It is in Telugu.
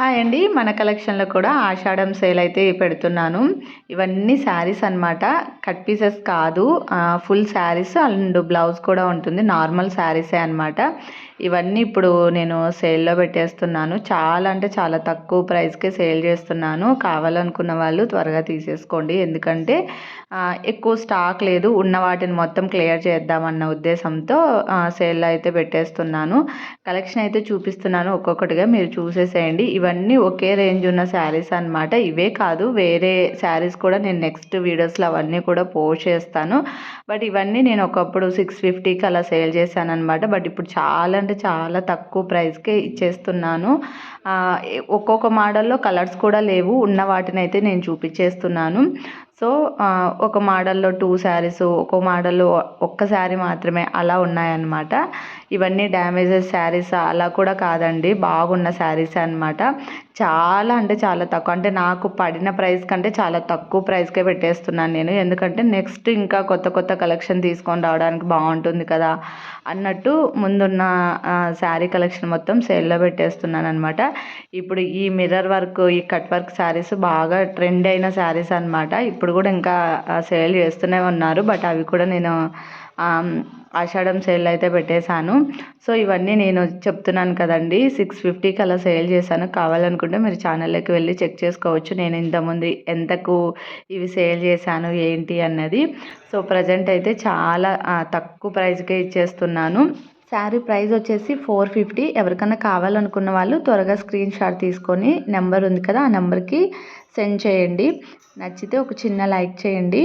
హాయ్ అండి. మన కలెక్షన్లో కూడా ఆషాఢం సేల్ అయితే పెడుతున్నాను. ఇవన్నీ శారీస్ అన్నమాట. కట్ పీసెస్ కాదు. ఫుల్ శారీస్ అండ్ బ్లౌజ్ కూడా ఉంటుంది. నార్మల్ శారీసే అన్నమాట. ఇవన్నీ ఇప్పుడు నేను సేల్లో పెట్టేస్తున్నాను. చాలా అంటే చాలా తక్కువ ప్రైస్కే సేల్ చేస్తున్నాను. కావాలనుకున్న వాళ్ళు త్వరగా తీసేసుకోండి. ఎందుకంటే ఎక్కువ స్టాక్ లేదు. ఉన్న వాటిని మొత్తం క్లియర్ చేద్దామన్న ఉద్దేశంతో సేల్లో అయితే పెట్టేస్తున్నాను. కలెక్షన్ అయితే చూపిస్తున్నాను. ఒక్కొక్కటిగా మీరు చూసేసేయండి. ఇవన్నీ ఒకే రేంజ్ ఉన్న శారీస్ అన్నమాట. ఇవే కాదు వేరే శారీస్ కూడా నేను నెక్స్ట్ వీడియోస్లో అవన్నీ కూడా పోస్ట్ చేస్తాను. బట్ ఇవన్నీ నేను ఒకప్పుడు సిక్స్ ఫిఫ్టీకి అలా సేల్ చేశాను అనమాట బట్ ఇప్పుడు చాలా అంటే చాలా తక్కువ ప్రైస్కే ఇచ్చేస్తున్నాను. ఒక్కొక్క మోడల్లో కలర్స్ కూడా లేవు. ఉన్న వాటిని అయితే నేను చూపించేస్తున్నాను. సో ఒక మోడల్లో టూ శారీస్ ఒక మోడల్లో ఒక్క శారీ మాత్రమే అలా ఉన్నాయన్నమాట. ఇవన్నీ డ్యామేజెస్ శారీస్? అలా కూడా కాదండి. బాగున్న శారీస్ అన్నమాట. చాలా అంటే చాలా తక్కువ. అంటే నాకు పడిన ప్రైస్ కంటే చాలా తక్కువ ప్రైస్కే పెట్టేస్తున్నాను నేను. ఎందుకంటే నెక్స్ట్ ఇంకా కొత్త కొత్త కలెక్షన్ తీసుకొని రావడానికి బాగుంటుంది కదా అన్నట్టు ముందున్న శారీ కలెక్షన్ మొత్తం సేల్లో పెట్టేస్తున్నాను అనమాట ఇప్పుడు ఈ మిర్రర్ వర్క్ ఈ కట్ వర్క్ శారీస్ బాగా ట్రెండ్ అయిన శారీస్ అన్నమాట. ఇప్పుడు కూడా ఇంకా సేల్ చేస్తూనే ఉన్నారు. బట్ అవి కూడా నేను ఆషాఢం సేల్ అయితే పెట్టేశాను. సో ఇవన్నీ నేను చెప్తున్నాను కదండి. సిక్స్ ఫిఫ్టీకి అలా సేల్ చేశాను. కావాలనుకుంటే మీరు ఛానల్లోకి వెళ్ళి చెక్ చేసుకోవచ్చు. నేను ఇంతకుముందు ఎంతకు ఇవి సేల్ చేశాను ఏంటి అన్నది. సో ప్రజెంట్ అయితే చాలా తక్కువ ప్రైస్కే ఇచ్చేస్తున్నాను. శారీ ప్రైస్ వచ్చేసి ఫోర్ ఫిఫ్టీ. ఎవరికైనా కావాలనుకున్న వాళ్ళు త్వరగా స్క్రీన్ షాట్ తీసుకొని నెంబర్ ఉంది కదా ఆ నెంబర్కి సెండ్ చేయండి. నచ్చితే ఒక చిన్న లైక్ చేయండి.